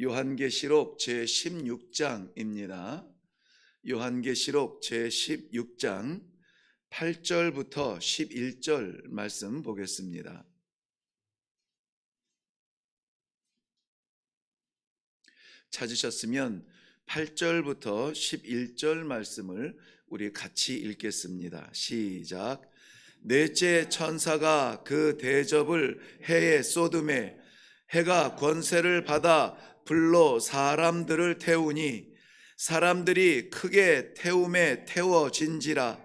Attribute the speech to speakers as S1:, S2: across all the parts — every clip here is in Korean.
S1: 요한계시록 제 16장입니다. 요한계시록 제 16장 8절부터 11절 말씀 보겠습니다. 찾으셨으면 8절부터 11절 말씀을 우리 같이 읽겠습니다. 시작. 넷째 천사가 그 대접을 해에 쏟음에 해가 권세를 받아 불로 사람들을 태우니 사람들이 크게 태움에 태워진지라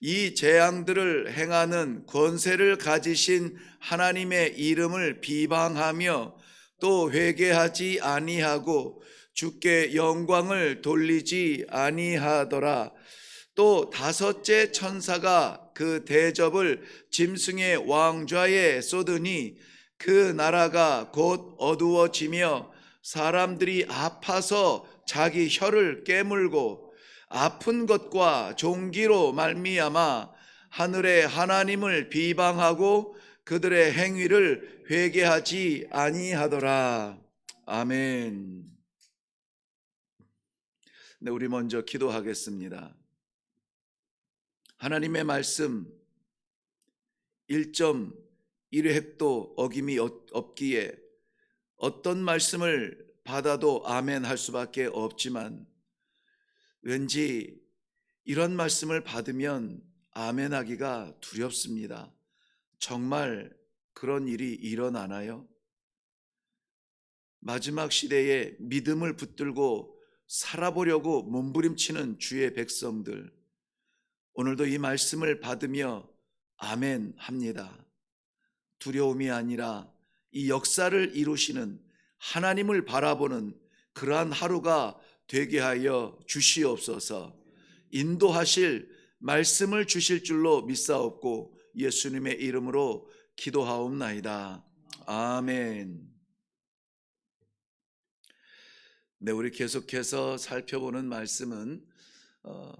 S1: 이 재앙들을 행하는 권세를 가지신 하나님의 이름을 비방하며 또 회개하지 아니하고 주께 영광을 돌리지 아니하더라. 또 다섯째 천사가 그 대접을 짐승의 왕좌에 쏟으니 그 나라가 곧 어두워지며 사람들이 아파서 자기 혀를 깨물고 아픈 것과 종기로 말미암아 하늘의 하나님을 비방하고 그들의 행위를 회개하지 아니하더라. 아멘. 네, 우리 먼저 기도하겠습니다. 하나님의 말씀 1.1획도 어김이 없기에 어떤 말씀을 받아도 아멘 할 수밖에 없지만 왠지 이런 말씀을 받으면 아멘 하기가 두렵습니다. 정말 그런 일이 일어나나요? 마지막 시대에 믿음을 붙들고 살아보려고 몸부림치는 주의 백성들, 오늘도 이 말씀을 받으며 아멘 합니다. 두려움이 아니라 이 역사를 이루시는 하나님을 바라보는 그러한 하루가 되게 하여 주시옵소서 인도하실 말씀을 주실 줄로 믿사옵고 예수님의 이름으로 기도하옵나이다. 아멘. 네, 우리 계속해서 살펴보는 말씀은 어,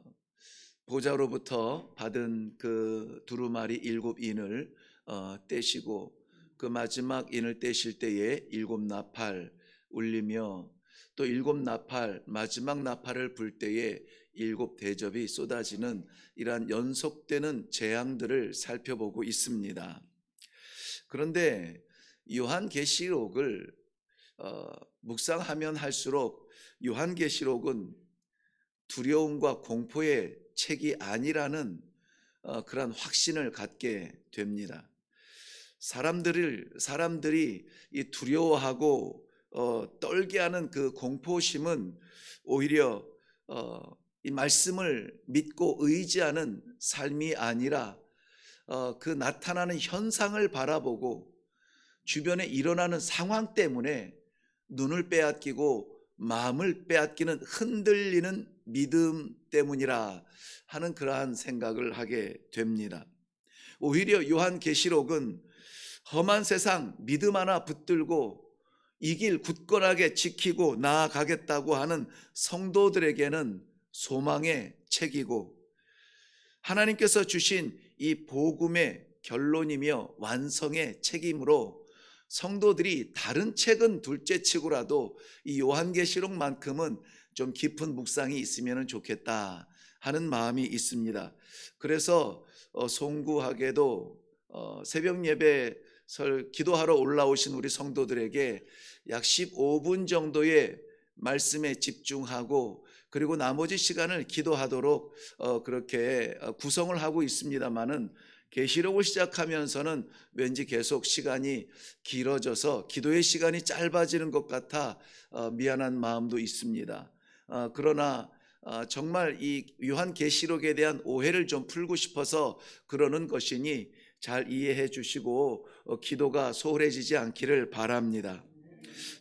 S1: 보좌로부터 받은 그 두루마리 일곱 인을 어, 떼시고 그 마지막 인을 떼실 때에 일곱 나팔 울리며 또 일곱 나팔 마지막 나팔을 불 때에 일곱 대접이 쏟아지는 이러한 연속되는 재앙들을 살펴보고 있습니다. 그런데 요한계시록을 어, 묵상하면 할수록 요한계시록은 두려움과 공포의 책이 아니라는 어, 그러한 확신을 갖게 됩니다. 사람들을 사람들이 이 두려워하고 어, 떨게 하는 그 공포심은 오히려 어, 이 말씀을 믿고 의지하는 삶이 아니라 어, 그 나타나는 현상을 바라보고 주변에 일어나는 상황 때문에 눈을 빼앗기고 마음을 빼앗기는 흔들리는 믿음 때문이라 하는 그러한 생각을 하게 됩니다. 오히려 요한 계시록은 험한 세상 믿음 하나 붙들고 이 길 굳건하게 지키고 나아가겠다고 하는 성도들에게는 소망의 책이고 하나님께서 주신 이 복음의 결론이며 완성의 책임으로 성도들이 다른 책은 둘째 치고라도 이 요한계시록만큼은 좀 깊은 묵상이 있으면 좋겠다 하는 마음이 있습니다. 그래서 어, 송구하게도 어, 새벽 예배 설 기도하러 올라오신 우리 성도들에게 약 15분 정도의 말씀에 집중하고 그리고 나머지 시간을 기도하도록 어, 그렇게 구성을 하고 있습니다만은 계시록을 시작하면서는 왠지 계속 시간이 길어져서 기도의 시간이 짧아지는 것 같아 미안한 마음도 있습니다. 그러나 정말 이 요한 계시록에 대한 오해를 좀 풀고 싶어서 그러는 것이니 잘 이해해 주시고 어, 기도가 소홀해지지 않기를 바랍니다.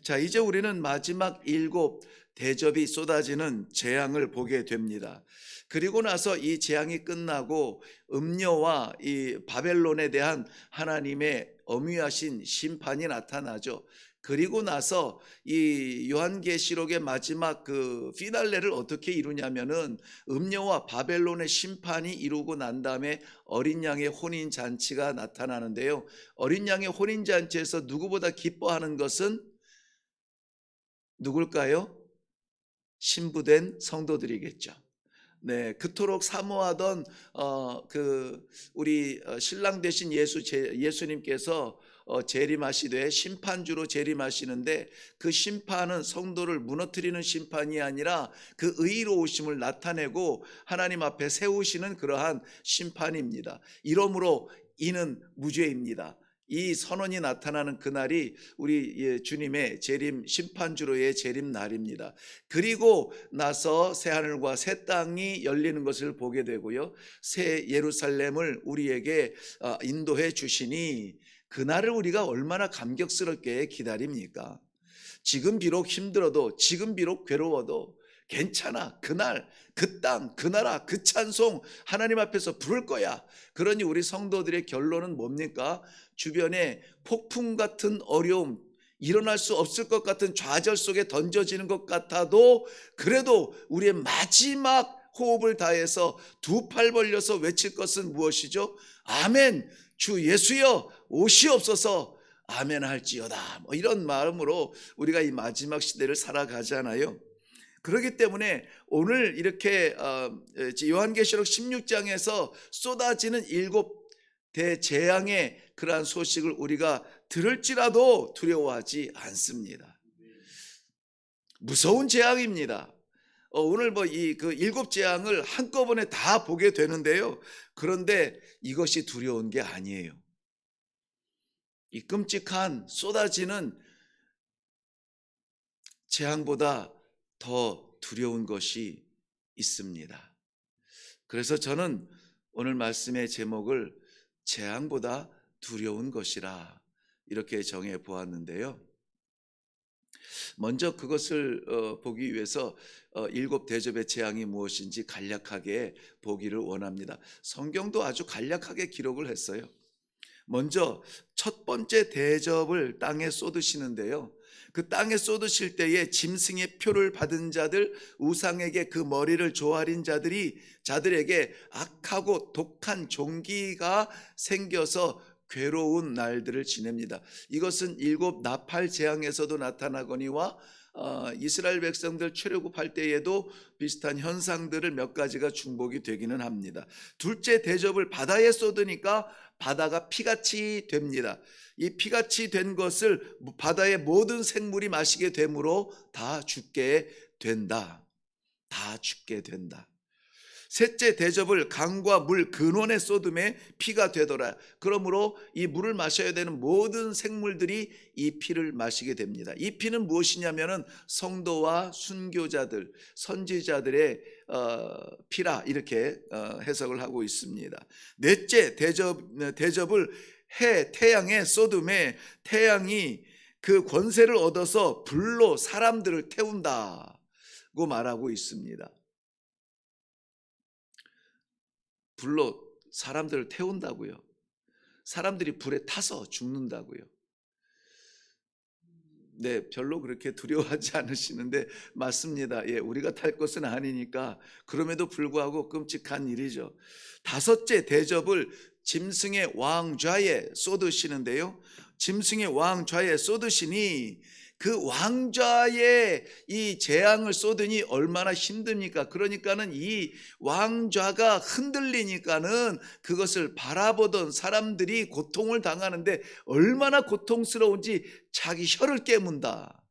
S1: 자, 이제 우리는 마지막 일곱 대접이 쏟아지는 재앙을 보게 됩니다. 그리고 나서 이 재앙이 끝나고 음료와 이 바벨론에 대한 하나님의 엄위하신 심판이 나타나죠. 그리고 나서 이 요한계시록의 마지막 그 피날레를 어떻게 이루냐면은 음녀와 바벨론의 심판이 이루고 난 다음에 어린 양의 혼인 잔치가 나타나는데요. 어린 양의 혼인 잔치에서 누구보다 기뻐하는 것은 누굴까요? 신부된 성도들이겠죠. 네, 그토록 사모하던 어, 그 우리 어, 신랑 되신 예수 제, 예수님께서 어, 재림하시되 심판주로 재림하시는데 그 심판은 성도를 무너뜨리는 심판이 아니라 그 의로우심을 나타내고 하나님 앞에 세우시는 그러한 심판입니다. 이러므로 이는 무죄입니다. 이 선언이 나타나는 그날이 우리 예, 주님의 재림 심판주로의 재림 날입니다. 그리고 나서 새 하늘과 새 땅이 열리는 것을 보게 되고요. 새 예루살렘을 우리에게 어, 인도해 주시니 그날을 우리가 얼마나 감격스럽게 기다립니까? 지금 비록 힘들어도 지금 비록 괴로워도 괜찮아. 그날, 그 땅, 그 나라, 그 찬송 하나님 앞에서 부를 거야. 그러니 우리 성도들의 결론은 뭡니까? 주변에 폭풍 같은 어려움, 일어날 수 없을 것 같은 좌절 속에 던져지는 것 같아도 그래도 우리의 마지막 호흡을 다해서 두 팔 벌려서 외칠 것은 무엇이죠? 아멘. 주 예수여 오시옵소서. 아멘 할지어다. 뭐 이런 마음으로 우리가 이 마지막 시대를 살아가잖아요. 그렇기 때문에 오늘 이렇게 어, 요한계시록 16장에서 쏟아지는 일곱 대재앙의 그러한 소식을 우리가 들을지라도 두려워하지 않습니다. 무서운 재앙입니다. 어, 오늘 뭐 이 그 일곱 재앙을 한꺼번에 다 보게 되는데요. 그런데 이것이 두려운 게 아니에요. 이 끔찍한 쏟아지는 재앙보다 더 두려운 것이 있습니다. 그래서 저는 오늘 말씀의 제목을 재앙보다 두려운 것이라 이렇게 정해 보았는데요. 먼저 그것을 어, 보기 위해서 어, 일곱 대접의 재앙이 무엇인지 간략하게 보기를 원합니다. 성경도 아주 간략하게 기록을 했어요. 먼저 첫 번째 대접을 땅에 쏟으시는데요. 그 땅에 쏟으실 때에 짐승의 표를 받은 자들 우상에게 그 머리를 조아린 자들이 자들에게 악하고 독한 종기가 생겨서 괴로운 날들을 지냅니다. 이것은 일곱 나팔 재앙에서도 나타나거니와 어, 이스라엘 백성들 출애굽할 때에도 비슷한 현상들을 몇 가지가 중복이 되기는 합니다. 둘째 대접을 바다에 쏟으니까 바다가 피같이 됩니다. 이 피같이 된 것을 바다의 모든 생물이 마시게 되므로 다 죽게 된다. 다 죽게 된다. 셋째 대접을 강과 물 근원에 쏟음에 피가 되더라. 그러므로 이 물을 마셔야 되는 모든 생물들이 이 피를 마시게 됩니다. 이 피는 무엇이냐면은 성도와 순교자들, 선지자들의 어, 피라 이렇게 어, 해석을 하고 있습니다. 넷째 대접 대접을 해 태양에 쏟음에 태양이 그 권세를 얻어서 불로 사람들을 태운다고 말하고 있습니다. 불로 사람들을 태운다고요. 사람들이 불에 타서 죽는다고요. 네, 별로 그렇게 두려워하지 않으시는데 맞습니다. 예, 우리가 탈 것은 아니니까 그럼에도 불구하고 끔찍한 일이죠. 다섯째 대접을 짐승의 왕좌에 쏟으시는데요. 짐승의 왕좌에 쏟으시니 그 왕좌에 이 재앙을 쏟으니 얼마나 힘듭니까? 그러니까는 이 왕좌가 흔들리니까는 그것을 바라보던 사람들이 고통을 당하는데 얼마나 고통스러운지 자기 혀를 깨문다.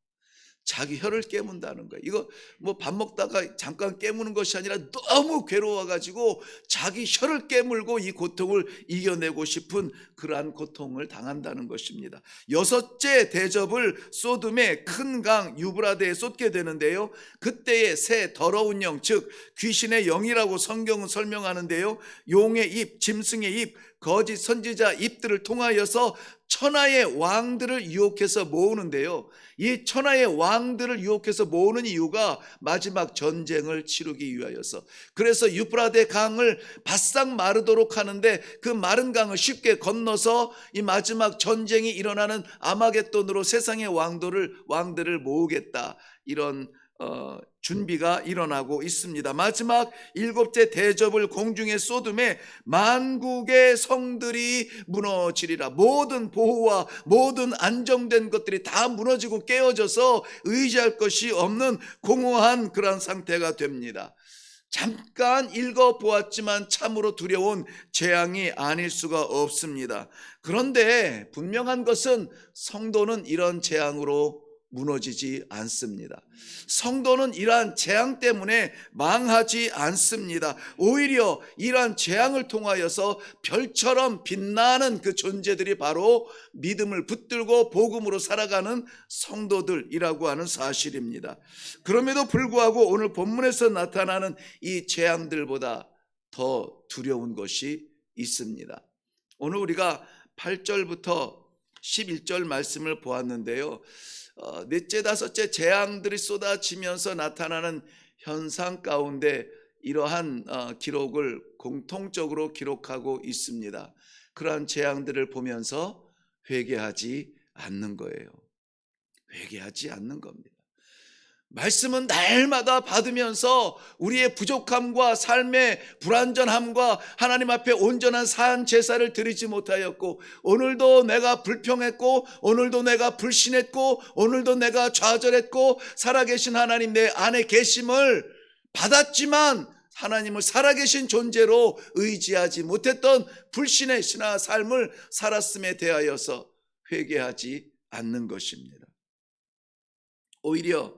S1: 자기 혀를 깨문다는 거예요. 이거 뭐 밥 먹다가 잠깐 깨무는 것이 아니라 너무 괴로워가지고 자기 혀를 깨물고 이 고통을 이겨내고 싶은 그러한 고통을 당한다는 것입니다. 여섯째 대접을 소돔의 큰 강 유브라데에 쏟게 되는데요. 그때의 새 더러운 영, 즉 귀신의 영이라고 성경은 설명하는데요. 용의 입, 짐승의 입, 거짓 선지자 입들을 통하여서 천하의 왕들을 유혹해서 모으는데요. 이 천하의 왕들을 유혹해서 모으는 이유가 마지막 전쟁을 치르기 위하여서. 그래서 유프라데 강을 바싹 마르도록 하는데 그 마른 강을 쉽게 건너서 이 마지막 전쟁이 일어나는 아마겟돈으로 세상의 왕도를 왕들을 모으겠다. 이런 어, 준비가 일어나고 있습니다. 마지막 일곱째 대접을 공중에 쏟음에 만국의 성들이 무너지리라. 모든 보호와 모든 안정된 것들이 다 무너지고 깨어져서 의지할 것이 없는 공허한 그런 상태가 됩니다. 잠깐 읽어 보았지만 참으로 두려운 재앙이 아닐 수가 없습니다. 그런데 분명한 것은 성도는 이런 재앙으로 무너지지 않습니다. 성도는 이러한 재앙 때문에 망하지 않습니다. 오히려 이러한 재앙을 통하여서 별처럼 빛나는 그 존재들이 바로 믿음을 붙들고 복음으로 살아가는 성도들이라고 하는 사실입니다. 그럼에도 불구하고 오늘 본문에서 나타나는 이 재앙들보다 더 두려운 것이 있습니다. 오늘 우리가 8절부터 11절 말씀을 보았는데요. 어, 넷째 다섯째 재앙들이 쏟아지면서 나타나는 현상 가운데 이러한 어, 기록을 공통적으로 기록하고 있습니다. 그러한 재앙들을 보면서 회개하지 않는 거예요. 회개하지 않는 겁니다. 말씀은 날마다 받으면서 우리의 부족함과 삶의 불완전함과 하나님 앞에 온전한 산 제사를 드리지 못하였고 오늘도 내가 불평했고 오늘도 내가 불신했고 오늘도 내가 좌절했고 살아계신 하나님 내 안에 계심을 받았지만 하나님을 살아계신 존재로 의지하지 못했던 불신의 신화 삶을 살았음에 대하여서 회개하지 않는 것입니다. 오히려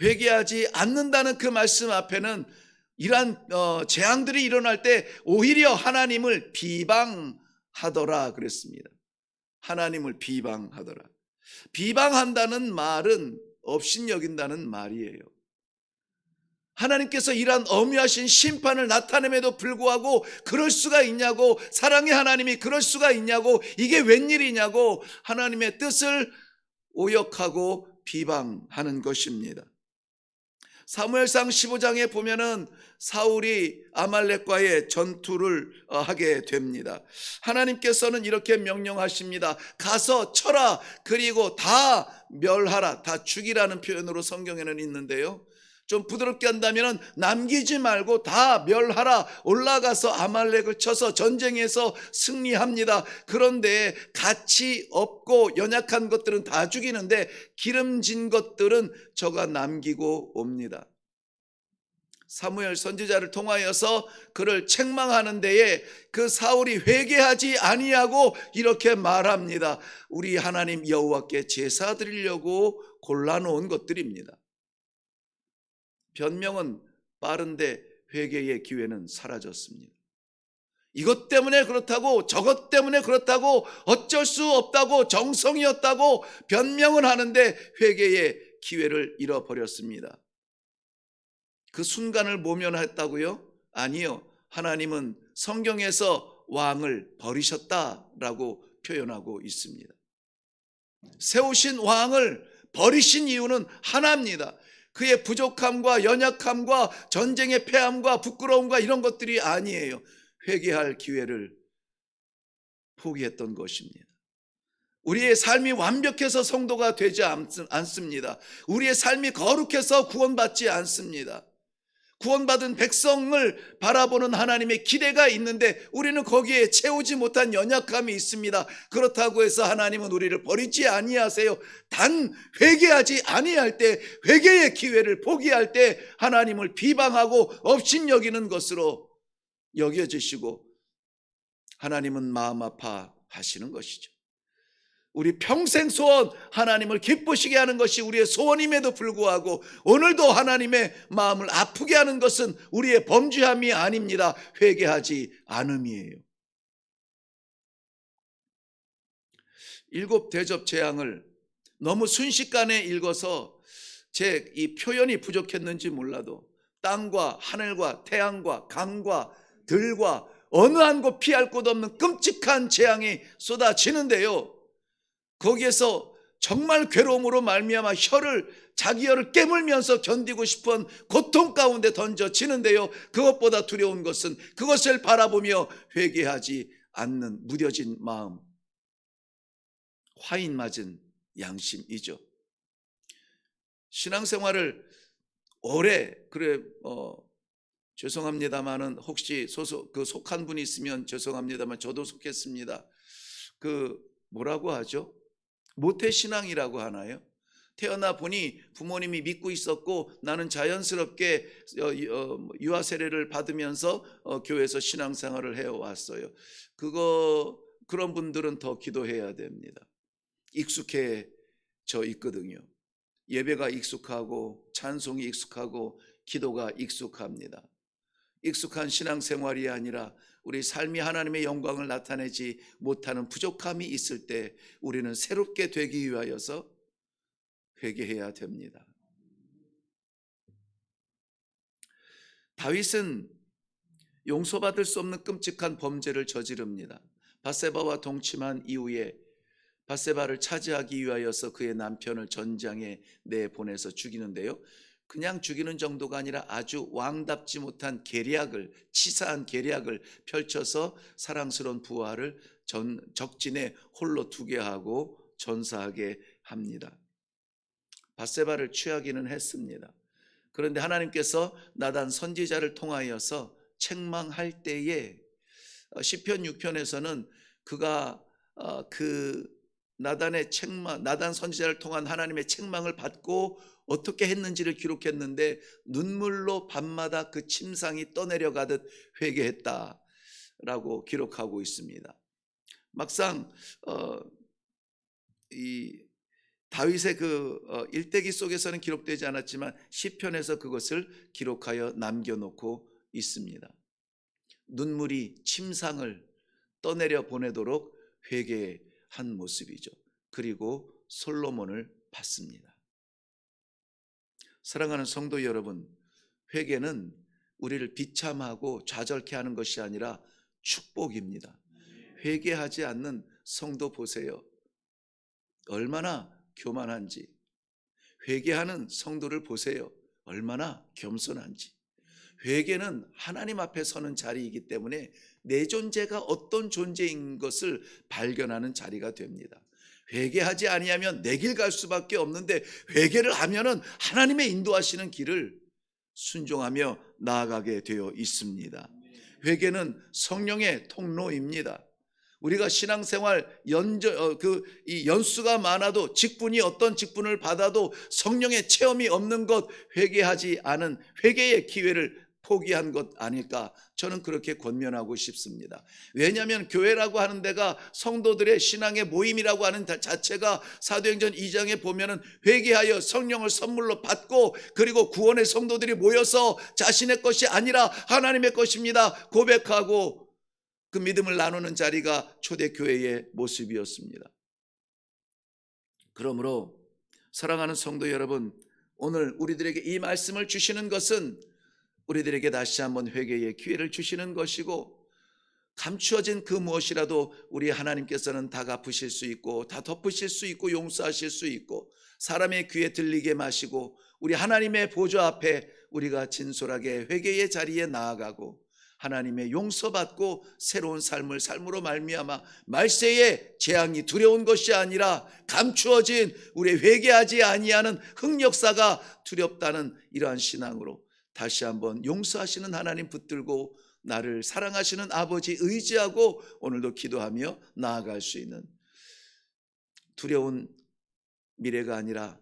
S1: 회개하지 않는다는 그 말씀 앞에는 이러한 어, 재앙들이 일어날 때 오히려 하나님을 비방하더라 그랬습니다. 하나님을 비방하더라. 비방한다는 말은 업신여긴다는 말이에요. 하나님께서 이러한 엄유하신 심판을 나타냄에도 불구하고 그럴 수가 있냐고 사랑의 하나님이 그럴 수가 있냐고 이게 웬일이냐고 하나님의 뜻을 오역하고 비방하는 것입니다. 사무엘상 15장에 보면은 사울이 아말렉과의 전투를 어, 하게 됩니다. 하나님께서는 이렇게 명령하십니다. 가서 쳐라 그리고 다 멸하라 다 죽이라는 표현으로 성경에는 있는데요. 좀 부드럽게 한다면 남기지 말고 다 멸하라 올라가서 아말렉을 쳐서 전쟁에서 승리합니다. 그런데 가치 없고 연약한 것들은 다 죽이는데 기름진 것들은 저가 남기고 옵니다. 사무엘 선지자를 통하여서 그를 책망하는 데에 그 사울이 회개하지 아니하고 이렇게 말합니다. 우리 하나님 여호와께 제사 드리려고 골라 놓은 것들입니다. 변명은 빠른데 회개의 기회는 사라졌습니다. 이것 때문에 그렇다고 저것 때문에 그렇다고 어쩔 수 없다고 정성이었다고 변명은 하는데 회개의 기회를 잃어버렸습니다. 그 순간을 모면했다고요? 아니요. 하나님은 성경에서 왕을 버리셨다라고 표현하고 있습니다. 세우신 왕을 버리신 이유는 하나입니다. 그의 부족함과 연약함과 전쟁의 패함과 부끄러움과 이런 것들이 아니에요. 회개할 기회를 포기했던 것입니다. 우리의 삶이 완벽해서 성도가 되지 않습니다. 우리의 삶이 거룩해서 구원받지 않습니다. 구원받은 백성을 바라보는 하나님의 기대가 있는데 우리는 거기에 채우지 못한 연약함이 있습니다. 그렇다고 해서 하나님은 우리를 버리지 아니하세요. 단 회개하지 아니할 때 회개의 기회를 포기할 때 하나님을 비방하고 업신여기는 것으로 여겨지시고 하나님은 마음 아파하시는 것이죠. 우리 평생 소원 하나님을 기쁘시게 하는 것이 우리의 소원임에도 불구하고 오늘도 하나님의 마음을 아프게 하는 것은 우리의 범죄함이 아닙니다. 회개하지 않음이에요. 일곱 대접 재앙을 너무 순식간에 읽어서 제 이 표현이 부족했는지 몰라도 땅과 하늘과 태양과 강과 들과 어느 한 곳 피할 곳 없는 끔찍한 재앙이 쏟아지는데요. 거기에서 정말 괴로움으로 말미암아 혀를 자기 혀를 깨물면서 견디고 싶은 고통 가운데 던져지는데요. 그것보다 두려운 것은 그것을 바라보며 회개하지 않는 무뎌진 마음, 화인 맞은 양심이죠. 신앙생활을 오래 그래 어 죄송합니다만은 혹시 소속 그 속한 분이 있으면 죄송합니다만 저도 속했습니다. 그 뭐라고 하죠? 모태 신앙이라고 하나요? 태어나 보니 부모님이 믿고 있었고 나는 자연스럽게 어, 어, 유아 세례를 받으면서 어, 교회에서 신앙생활을 해 왔어요. 그거 그런 분들은 더 기도해야 됩니다. 익숙해져 있거든요. 예배가 익숙하고 찬송이 익숙하고 기도가 익숙합니다. 익숙한 신앙생활이 아니라 우리 삶이 하나님의 영광을 나타내지 못하는 부족함이 있을 때 우리는 새롭게 되기 위하여서 회개해야 됩니다. 다윗은 용서받을 수 없는 끔찍한 범죄를 저지릅니다. 바세바와 동침한 이후에 바세바를 차지하기 위하여서 그의 남편을 전장에 내보내서 죽이는데요. 그냥 죽이는 정도가 아니라 아주 왕답지 못한 계략을 치사한 계략을 펼쳐서 사랑스러운 부하를 전 적진에 홀로 두게 하고 전사하게 합니다. 바세바를 취하기는 했습니다. 그런데 하나님께서 나단 선지자를 통하여서 책망할 때에 어, 시편 6편에서는 그가 어, 그 나단의 책망, 나단 선지자를 통한 하나님의 책망을 받고 어떻게 했는지를 기록했는데 눈물로 밤마다 그 침상이 떠내려가듯 회개했다라고 기록하고 있습니다. 막상 어, 이 다윗의 그 어, 일대기 속에서는 기록되지 않았지만 시편에서 그것을 기록하여 남겨놓고 있습니다. 눈물이 침상을 떠내려 보내도록 회개 한 모습이죠. 그리고 솔로몬을 받습니다. 사랑하는 성도 여러분, 회개는 우리를 비참하고 좌절케 하는 것이 아니라 축복입니다. 회개하지 않는 성도 보세요. 얼마나 교만한지. 회개하는 성도를 보세요. 얼마나 겸손한지. 회개는 하나님 앞에 서는 자리이기 때문에 내 존재가 어떤 존재인 것을 발견하는 자리가 됩니다. 회개하지 아니하면 내 길 갈 수밖에 없는데 회개를 하면은 하나님의 인도하시는 길을 순종하며 나아가게 되어 있습니다. 회개는 성령의 통로입니다. 우리가 신앙생활 연저 그이 연수가 많아도 직분이 어떤 직분을 받아도 성령의 체험이 없는 것 회개하지 않은 회개의 기회를 포기한 것 아닐까 저는 그렇게 권면하고 싶습니다. 왜냐하면 교회라고 하는 데가 성도들의 신앙의 모임이라고 하는 자체가 사도행전 2장에 보면은 회개하여 성령을 선물로 받고 그리고 구원의 성도들이 모여서 자신의 것이 아니라 하나님의 것입니다. 고백하고 그 믿음을 나누는 자리가 초대교회의 모습이었습니다. 그러므로 사랑하는 성도 여러분, 오늘 우리들에게 이 말씀을 주시는 것은 우리들에게 다시 한번 회개의 기회를 주시는 것이고 감추어진 그 무엇이라도 우리 하나님께서는 다 갚으실 수 있고 다 덮으실 수 있고 용서하실 수 있고 사람의 귀에 들리게 마시고 우리 하나님의 보좌 앞에 우리가 진솔하게 회개의 자리에 나아가고 하나님의 용서받고 새로운 삶을 삶으로 말미암아 말세의 재앙이 두려운 것이 아니라 감추어진 우리 회개하지 아니하는 흑역사가 두렵다는 이러한 신앙으로 다시 한번 용서하시는 하나님 붙들고 나를 사랑하시는 아버지 의지하고 오늘도 기도하며 나아갈 수 있는 두려운 미래가 아니라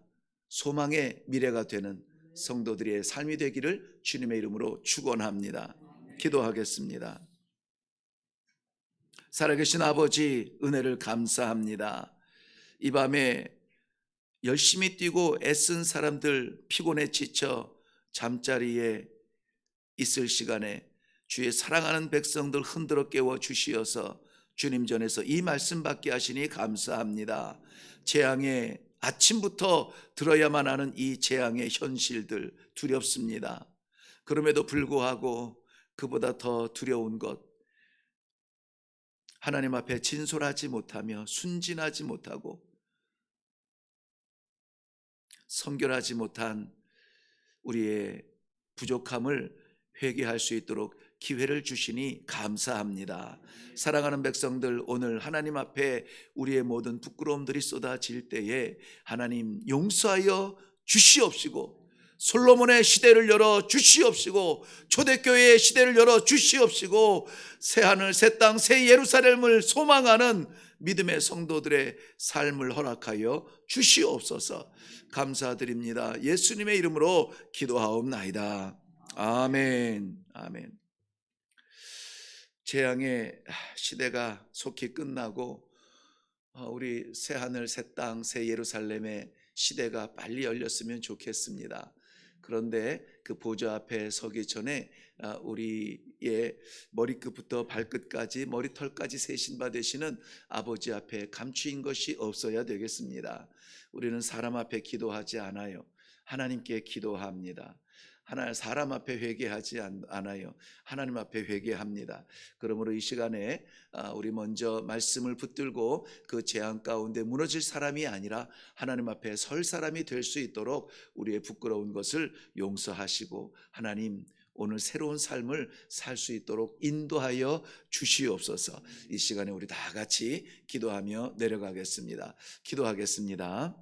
S1: 소망의 미래가 되는 성도들의 삶이 되기를 주님의 이름으로 축원합니다. 기도하겠습니다. 살아계신 아버지 은혜를 감사합니다. 이 밤에 열심히 뛰고 애쓴 사람들 피곤에 지쳐 잠자리에 있을 시간에 주의 사랑하는 백성들 흔들어 깨워 주시어서 주님 전에서 이 말씀 받게 하시니 감사합니다. 재앙의 아침부터 들어야만 하는 이 재앙의 현실들 두렵습니다. 그럼에도 불구하고 그보다 더 두려운 것 하나님 앞에 진솔하지 못하며 순진하지 못하고 성결하지 못한 우리의 부족함을 회개할 수 있도록 기회를 주시니 감사합니다. 사랑하는 백성들 오늘 하나님 앞에 우리의 모든 부끄러움들이 쏟아질 때에 하나님 용서하여 주시옵시고 솔로몬의 시대를 열어 주시옵시고 초대교회의 시대를 열어 주시옵시고 새 하늘 새 땅 새 예루살렘을 소망하는 믿음의 성도들의 삶을 허락하여 주시옵소서 감사드립니다. 예수님의 이름으로 기도하옵나이다. 아멘. 아멘. 재앙의 시대가 속히 끝나고 어, 우리 새 하늘 새 땅 새 예루살렘의 시대가 빨리 열렸으면 좋겠습니다. 그런데 그 보좌 앞에 서기 전에 아, 우리의 머리끝부터 발끝까지 머리털까지 세신 받으시는 아버지 앞에 감추인 것이 없어야 되겠습니다. 우리는 사람 앞에 기도하지 않아요. 하나님께 기도합니다. 하나 사람 앞에 회개하지 않- 않아요. 하나님 앞에 회개합니다. 그러므로 이 시간에 아, 우리 먼저 말씀을 붙들고 그 재앙 가운데 무너질 사람이 아니라 하나님 앞에 설 사람이 될 수 있도록 우리의 부끄러운 것을 용서하시고 하나님 오늘 새로운 삶을 살 수 있도록 인도하여 주시옵소서. 이 시간에 우리 다 같이 기도하며 내려가겠습니다. 기도하겠습니다.